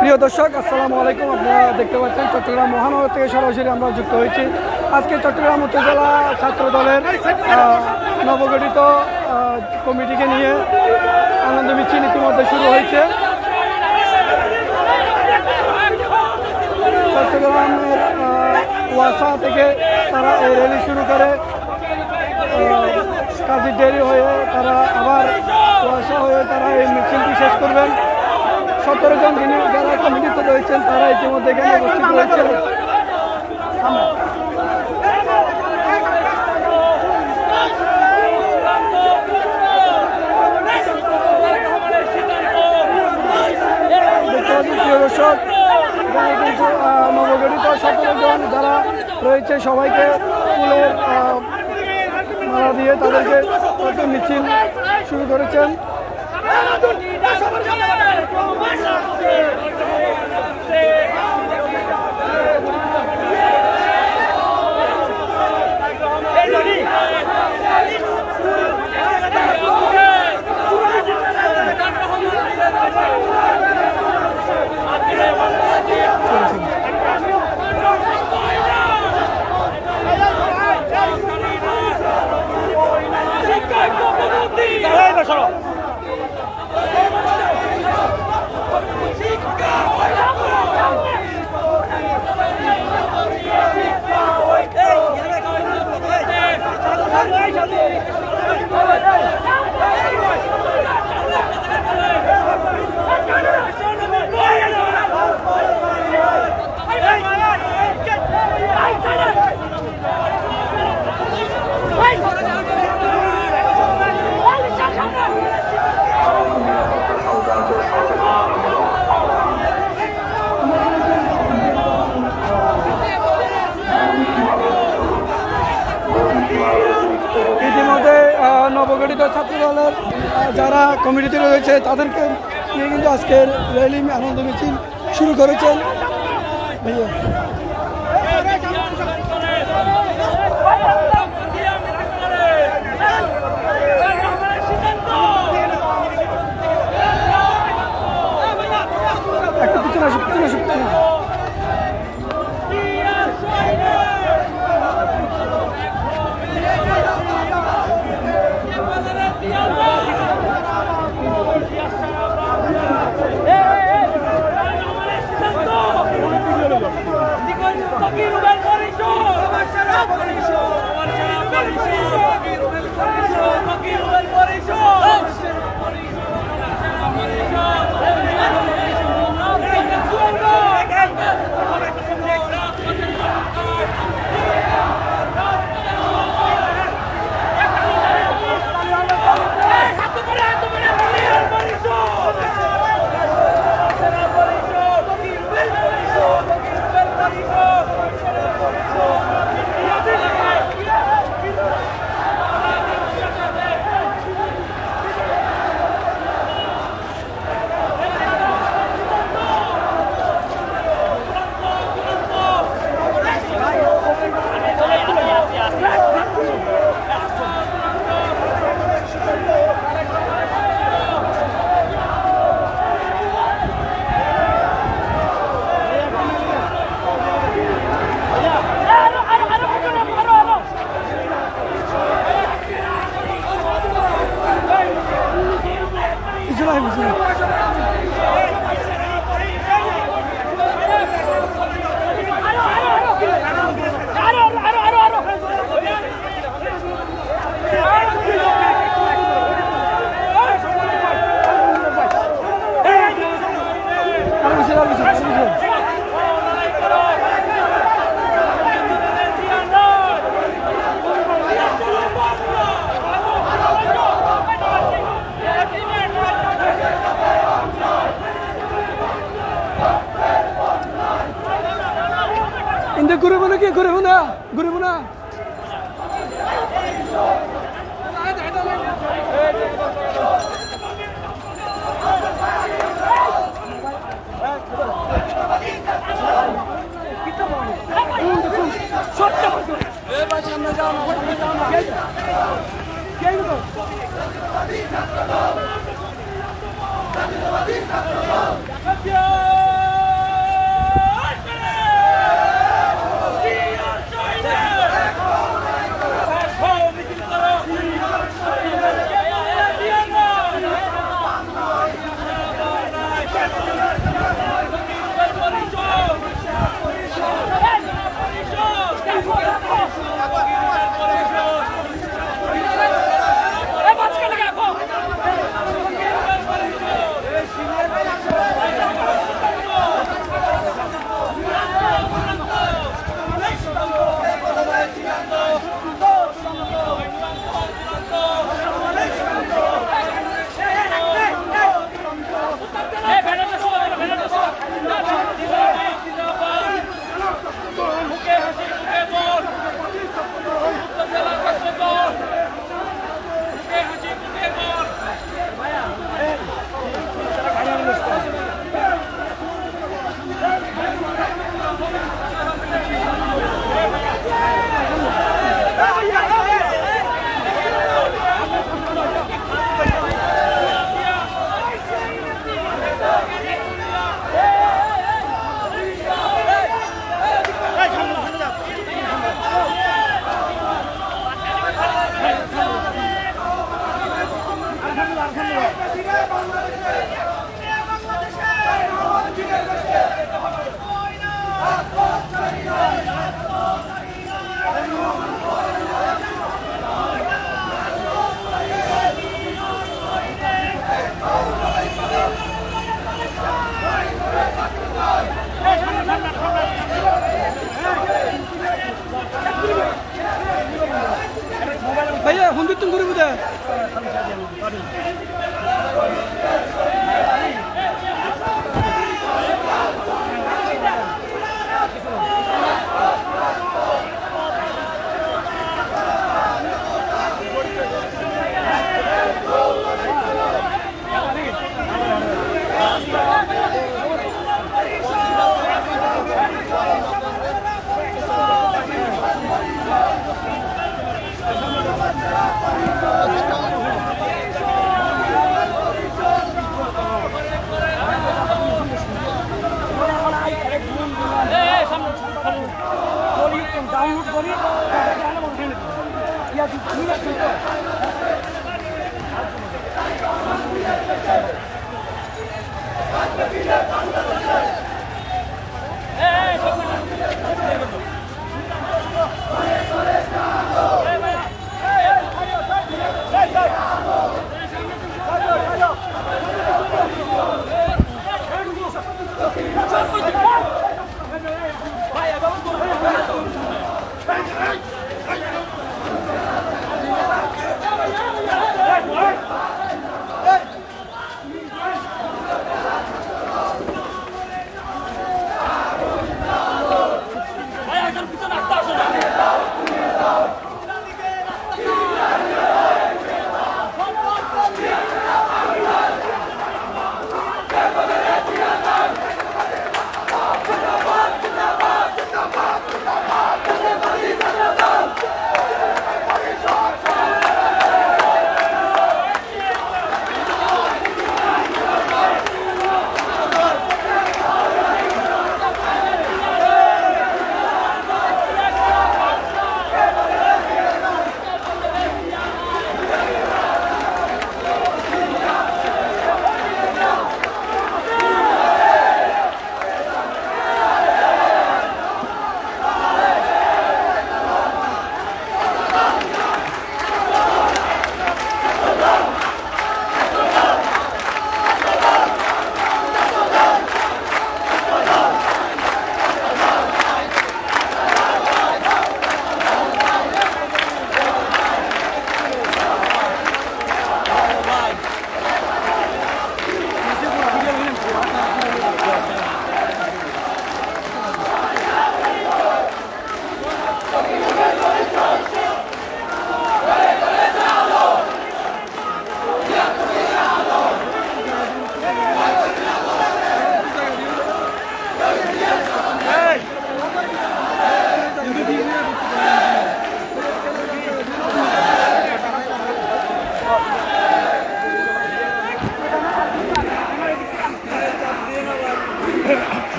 প্রিয় দর্শক, আসসালামু আলাইকুম। আপনারা দেখতে পাচ্ছেন চট্টগ্রাম মহানগর থেকে সরাসরি আমরা যুক্ত হয়েছি। আজকে চট্টগ্রাম উপজেলা ছাত্র দলের নবগঠিত কমিটিকে নিয়ে আনন্দ মিছিল ইতিমধ্যে শুরু হয়েছে। চট্টগ্রামের ওয়াসা থেকে তারা এই র্যালি শুরু করে। কাজী ডেরি হয়ে তারা আবার ওয়াসা হয়ে তারা এই মিছিলটি শেষ করবেন। সতেরো জন যিনি যারা কমিটিতে রয়েছেন, তারা ইতিমধ্যে এখানে উপস্থিত রয়েছেন। নবগঠিত সতেরো জন যারা রয়েছে, সবাইকে ফুলের মালা দিয়ে তাদেরকে মিছিল শুরু করেছেন। ইতিমধ্যে দলের যারা কমিটিতে রয়েছে তাদেরকে নিয়ে কিন্তু আজকের র্যালি আনন্দ মিছিল শুরু করেছেন। ইন্দে ঘুরবো না কি ঘুরবো না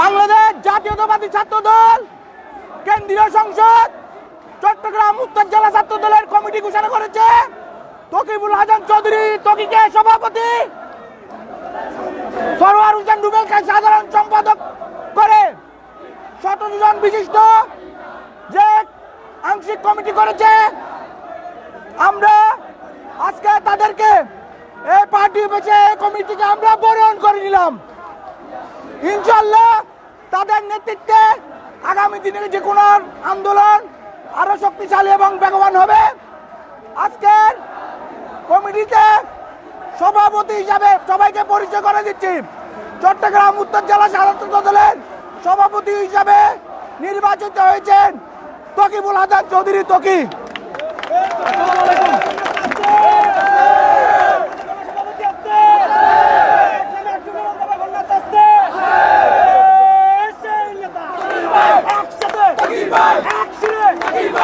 বাংলাদেশ জাতীয়তাবাদী ছাত্র দল কেন্দ্রীয় সংসদ, চট্টগ্রাম উত্তর জেলা ছাত্র দলের কমিটি ঘোষণা করেছে। তকিবুল হাসান চৌধুরী তকিকে সভাপতি। সরোয়ার হোসেন রুবেলকে সাধারণ সম্পাদক করে সতেরো জন বিশিষ্ট যে আংশিক কমিটি করেছে। আমরা আজকে তাদেরকে এই পার্টি বেছে কমিটিকে আমরা বরণ করে নিলাম। ইনশাল্লাহ তাদের নেতৃত্বে আগামী দিনের যে কোনো আন্দোলন আরও শক্তিশালী এবং বেগবান হবে। আজকের কমিটিতে সভাপতি হিসাবে সবাইকে পরিচয় করে দিচ্ছি। চট্টগ্রাম উত্তর জেলা সাধারণ দলের সভাপতি হিসাবে নির্বাচিত হয়েছেন তকিবুল হাসান চৌধুরী তকি।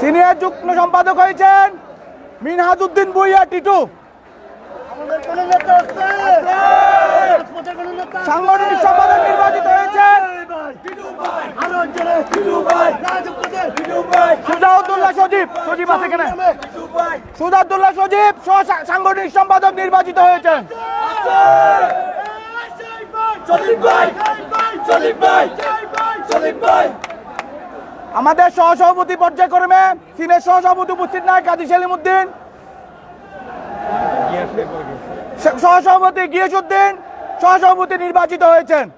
সিনিয়র যুগ্ম সম্পাদক হয়েছেন মিনহাজউদ্দিন বুইয়া টিটু। সাংগঠনিক সম্পাদক নির্বাচিত হয়েছেন। সুজাউদ্দুল্লাহ সজীব। সজীব আছে কেন সুদাতুল্লাহ সজীব সহ সা- সাংগঠনিক সম্পাদক নির্বাচিত হয়েছেন। আমাদের সহসভাপতি পর্যায়ক্রমে সিনের সহসভাপতি উপস্থিত নাই কাজী সেলিম উদ্দিন স- সহসভাপতি গিয়াসুদ্দিন সহসভাপতি নির্বাচিত হয়েছেন।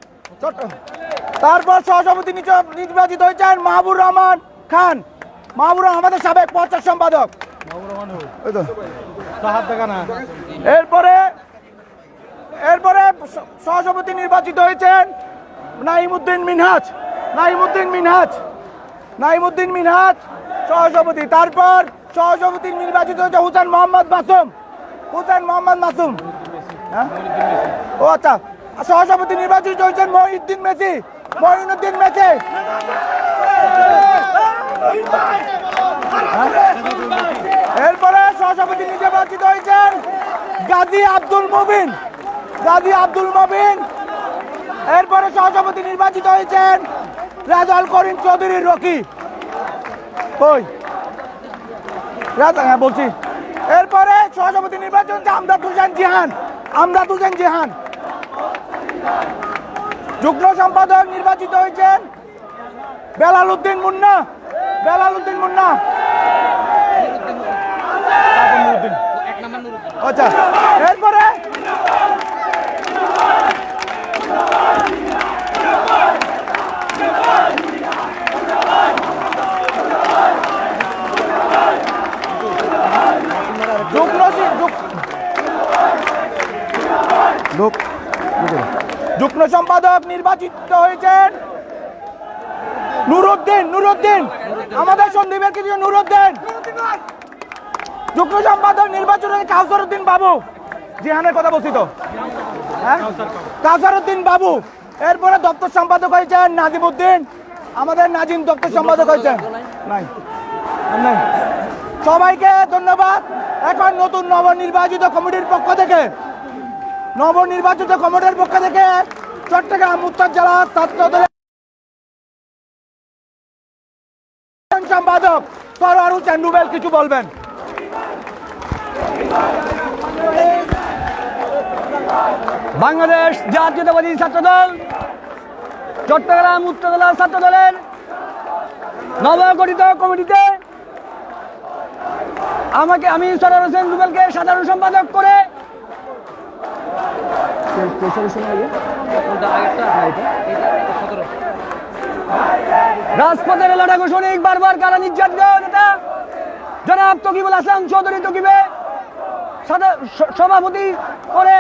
তারপর সহসভাপতি নির্বাচিত হয়েছেন মাহবুর রহমান খান। মাহবুর রহমান আমাদের সাবেক প্রচার সম্পাদক। এরপরে এরপরে সহসভাপতি নির্বাচিত হয়েছেন নাইমুদ্দিন মিনহাজ। নাইমুদ্দিন মিনহাজ। নাইমুদ্দিন মিনহাজ, সহসভাপতি। তারপর সহসভাপতি নির্বাচিত হয়েছে হুসেন মোহাম্মদ মাসুম। হুসেন মোহাম্মদ মাসুম। হ্যাঁ? ও আচ্ছা। সহসভাপতি নির্বাচিত হয়েছেন মহিউদ্দিন মেসি। মহিনুদ্দিন মেসি। এরপরে সহসভাপতি নির্বাচিত হয়েছেন গাজী আব্দুল মুবিন। গাজী আব্দুল মুবিন। এরপরে সহসভাপতি নির্বাচিত হয়েছেন রাজাল করিম চৌধুরী রকি। কই? রাজা হ্যাঁ বলছি। এরপরে সহসভাপতি নির্বাচন আমদাদ হোসেন জিহান। আমদাদ হোসেন জিহান। যুগ্ম সম্পাদক নির্বাচিত হয়েছেন বেলাল উদ্দিন মুন্না। বেলাল উদ্দিন মুন্না। আচ্ছা এরপরে যুগ্ম সম্পাদক নির্বাচিত হয়েছেন। নুরুদ্দিন নুরুদ্দিন, আমাদের সন্দীপের কিছু নুরুদ্দিন। যুগ্ম সম্পাদক নির্বাচন কাউসার উদ্দিন বাবু। জিহানের কথা বলছি তো। হ্যাঁ? কাউসার বাবু। এরপরে দপ্তর সম্পাদক হয়েছেন নাজিম উদ্দিন আমাদের নাজিম দপ্তর সম্পাদক হয়েছেন। নাই। নাই। সবাইকে ধন্যবাদ। এখন নতুন নবনির্বাচিত কমিটির পক্ষ থেকে নবনির্বাচিত কমিটির পক্ষ থেকে চট্টগ্রাম, উত্তর জেলা সম্পাদক সরোয়ার হোসেন কিছু বলবেন? বাংলাদেশ জাতীয়তাবাদী ছাত্রদল, চট্টগ্রাম, উত্তর জেলা ছাত্র দলের নবগঠিত কমিটিতে আমাকে আমি সরার হোসেন রুবেলকে সাধারণ সম্পাদক করে রাজপথের লড়া ঘোষণিক বারবার কারা নির্যাতিত নেতা? জনাব তকিবুল হাসান চৌধুরী তকিবে সভাপতি করে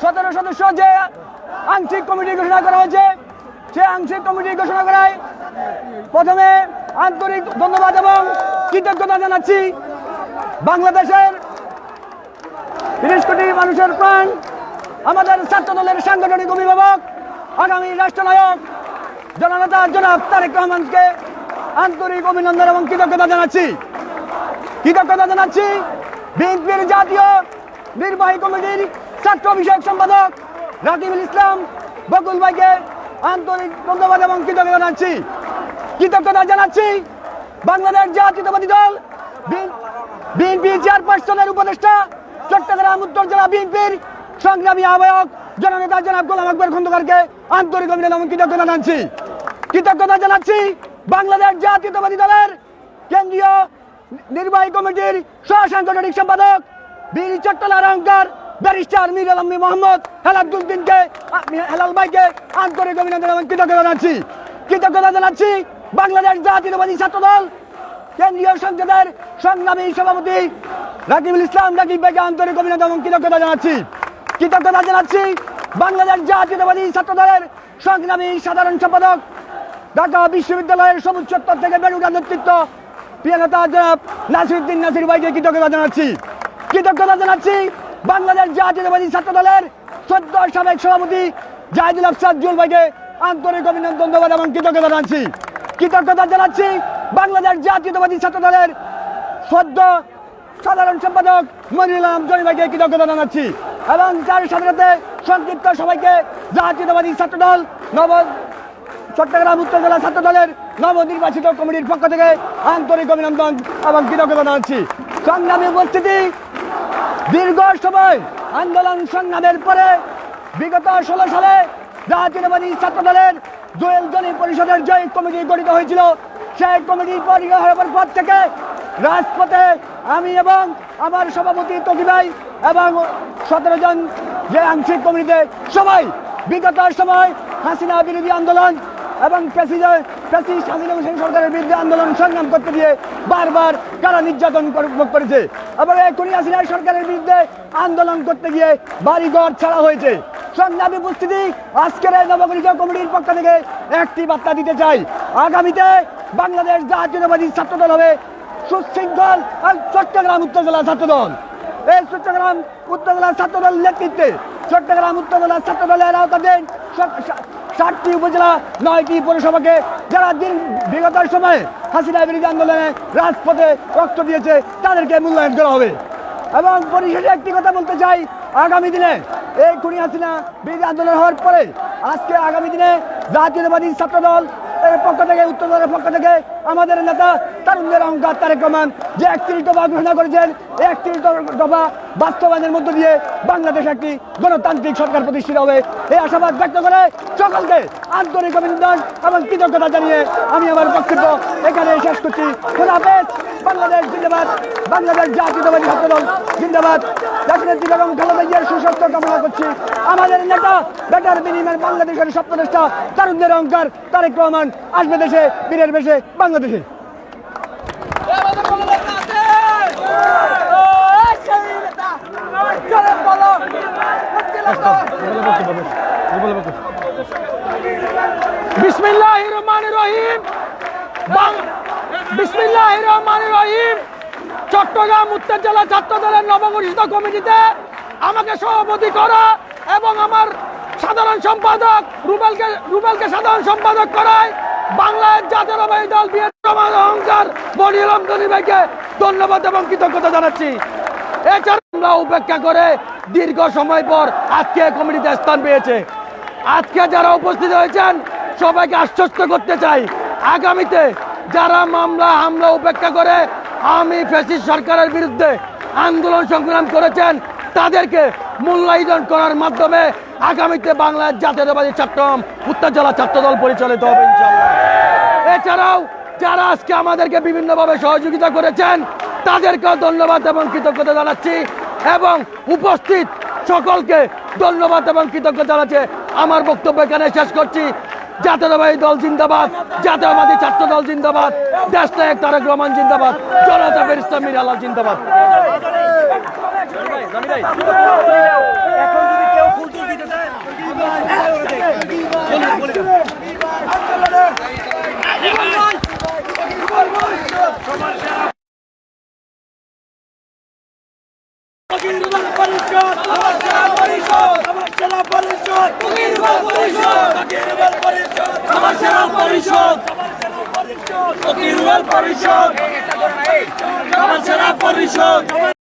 সতেরো সদস্য যে আংশিক কমিটি ঘোষণা করা হয়েছে, সে আংশিক কমিটি ঘোষণা করায় প্রথমে আন্তরিক ধন্যবাদ এবং কৃতজ্ঞতা জানাচ্ছি বাংলাদেশের তিরিশ কোটি মানুষের প্রাণ আমাদের ছাত্র দলের সাংগঠনিক অভিভাবক, আগামী রাষ্ট্রনায়ক, জননেতা জনাব তারেক রহমানকে আন্তরিক অভিনন্দন এবং কৃতজ্ঞতা জানাচ্ছি। কৃতজ্ঞতা জানাচ্ছি বিএনপির জাতীয় নির্বাহী কমিটির ছাত্র বিষয়ক সম্পাদক রাকিবুল ইসলাম বকুল ভাইকে আন্তরিক ধন্যবাদ এবং কৃতজ্ঞতা জানাচ্ছি। কৃতজ্ঞতা জানাচ্ছি বাংলাদেশ জাতীয়তাবাদী দল বিএনপি চেয়ারপারসনের উপদেষ্টা চট্টগ্রাম উত্তর জেলা বিএনপির সংগ্রামী আহ্বায়ক জননেতা জনাব গোলাম আকবর খন্দকারকে আন্তরিক অভিনন্দন কৃতজ্ঞতা জানাচ্ছি। কৃতজ্ঞতা জানাচ্ছি বাংলাদেশ জাতীয়তাবাদী দলের কেন্দ্রীয় নির্বাহী কমিটির সহ সাংগঠনিক সম্পাদক বীর চট্টলার অহংকার ব্যারিস্টার মির আলমী মোহাম্মদ হেলাদুদ্দিনকে হেলাল ভাইকে আন্তরিক অভিনন্দন এবং কৃতজ্ঞতা জানাচ্ছি। কৃতজ্ঞতা জানাচ্ছি বাংলাদেশ জাতীয়তাবাদী ছাত্র দল কেন্দ্রীয় সংসদের সংগ্রামী সভাপতি রাকিবুল ইসলাম, রাকিব ভাইকে আন্তরিক অভিনন্দন এবং কৃতজ্ঞতা জানাচ্ছি। কৃতজ্ঞতা জানাচ্ছি বাংলাদেশ জাতীয়তাবাদী ছাত্র দলের সংগ্রামী সাধারণ সম্পাদক, ঢাকা বিশ্ববিদ্যালয়ের সবুজ চত্বর থেকে বেড়ুকা নেতৃত্ব, প্রিয় নেতা জনাব নাসিরুদ্দিন নাসির ভাইকে কৃতজ্ঞতা জানাচ্ছি। কৃতজ্ঞতা জানাচ্ছি বাংলাদেশ জাতীয়তাবাদী ছাত্র দলের সদ্য সাবেক সভাপতি জাহিদুল আফসাদ জুল ভাইকে আন্তরিক অভিনন্দন, ধন্যবাদ এবং কৃতজ্ঞতা জানাচ্ছি। কৃতজ্ঞতা জানাচ্ছি বাংলাদেশ জাতীয়তাবাদী ছাত্র দলের সদ্য সাধারণ সম্পাদক মনিরুল আলম জনি ভাইকে কৃতজ্ঞতা জানাচ্ছি এবং তার সাথে সাথে সংক্ষিপ্ত সবাইকে জাতীয়তাবাদী ছাত্র দল নব চট্টগ্রাম উত্তর জেলা ছাত্র দলের নবনির্বাচিত কমিটির পক্ষ থেকে আন্তরিক অভিনন্দন এবং কৃতজ্ঞতা জানাচ্ছি। সংগ্রামী উপস্থিতি, দীর্ঘ সময় আন্দোলন সংগ্রামের পরে বিগত ষোলো সালে জাতীয়তাবাদী ছাত্র দলের জোয়েল জনি পরিষদের যে কমিটি গঠিত হয়েছিল। সেই কমিটি পরিচয় হওয়ার পর থেকে রাজপথে আমি এবং আমার সভাপতি তকি ভাই এবং সতেরো জন যে আংশিক কমিটিতে সবাই, বিগত সময় হাসিনা বিরোধী আন্দোলন এবং প্রেসিড হাসিনা হোসেন সরকারের বিরুদ্ধে আন্দোলন সংগ্রাম করতে গিয়ে বারবার কারা নির্যাতন ভোগ করেছে এবং এই কুড়ি হাসিনা সরকারের বিরুদ্ধে আন্দোলন করতে গিয়ে বাড়িঘর ছাড়া হয়েছে। সংগ্রামী উপস্থিতি, আজকের নবগঠিত কমিটির পক্ষ থেকে একটি বার্তা দিতে চাই। আগামীতে বাংলাদেশ জাতীয়তাবাদী ছাত্রদল হবে সুশৃঙ্খল আর চট্টগ্রাম উত্তর জেলা ছাত্রদল। এই চট্টগ্রাম উত্তর জেলা ছাত্রদল নেতৃত্বে চট্টগ্রাম উত্তর জেলা ছাত্রদলের আওতাধীন সা- সা- ষাটটি উপজেলা, নয়টি পৌরসভাকে যারা দিন বিগত সময়ে হাসিনা বিরোধী আন্দোলনে রাজপথে রক্ত দিয়েছে, তাদেরকে মূল্যায়ন করা হবে। এবং পরিশেষে একটি কথা বলতে চাই, আগামী দিনে এই খুনি হাসিনা বিরোধী আন্দোলন হওয়ার পরে আজকে আগামী দিনে জাতীয়তাবাদী ছাত্রদল এর পক্ষ থেকে উত্তর পক্ষ থেকে আমাদের নেতা তারুণদের অহংকার তারেক রহমান যে একত্রিশ দফা ঘোষণা করেছেন একত্রিশ দফা বাস্তবায়নের মধ্য দিয়ে বাংলাদেশ একটি গণতান্ত্রিক সরকার প্রতিষ্ঠিত হবে। এই আশাবাদ ব্যক্ত করে সকলকে আন্তরিক অভিনন্দন এবং কৃতজ্ঞতা জানিয়ে আমি আমার বক্তব্য এখানে শেষ করছি। বাংলাদেশ জিন্দাবাদ, বাংলাদেশ জাতীয়তাবাদী ছাত্রদল জিন্দাবাদ। জাতীয় এবং খালেদা জিয়ার সুস্বাস্থ্য কামনা করছি। আমাদের নেতা, বেটার বিনিময়ের বাংলাদেশের স্বপ্নদেষ্টা তারুণদের অহংকার তারেক রহমান আসবে দেশে, বীরের বেশে, বাংলাদেশে। রহিম। রহিম। চট্টগ্রাম উত্তর জেলা ছাত্র দলের নবগঠিত কমিটিতে আমাকে সভাপতি করা এবং আমার সাধারণ সম্পাদক রুবেলকে রুবেলকে সাধারণ সম্পাদক করায় বাংলার জাতীয়তাবাদী দল বিএনপি অহংকার রমজানি ভাইকে ধন্যবাদ এবং কৃতজ্ঞতা জানাচ্ছি। এছাড়া আমরা উপেক্ষা করে দীর্ঘ সময় পর আজকে কমিটিতে স্থান পেয়েছে। আজকে যারা উপস্থিত হয়েছেন, সবাইকে আশ্বস্ত করতে চাই, আগামীতে যারা মামলা, হামলা উপেক্ষা করে আমি ফেসিস সরকারের বিরুদ্ধে আন্দোলন সংগ্রাম করেছেন, তাদেরকে মূল্যায়ন করার মাধ্যমে আগামীতে বাংলার জাতীয়তাবাদী ছাত্র উত্তর জেলা ছাত্রদল পরিচালিত হবে এছাড়াও যারা আজকে আমাদেরকে বিভিন্নভাবে সহযোগিতা করেছেন, তাদেরকেও ধন্যবাদ এবং কৃতজ্ঞতা জানাচ্ছি। এবং উপস্থিত সকলকে ধন্যবাদ এবং কৃতজ্ঞ জানাচ্ছে। আমার বক্তব্য এখানে শেষ করছি। জাতীয়তাবাদী দল জিন্দাবাদ জাতীয়বাদী ছাত্র দল জিন্দাবাদ দেশ নায়ক তারেক রহমান জিন্দাবাদ, জনতা ফের ইসলাম মির আল্লাহ জিন্দাবাদ। পরিষদ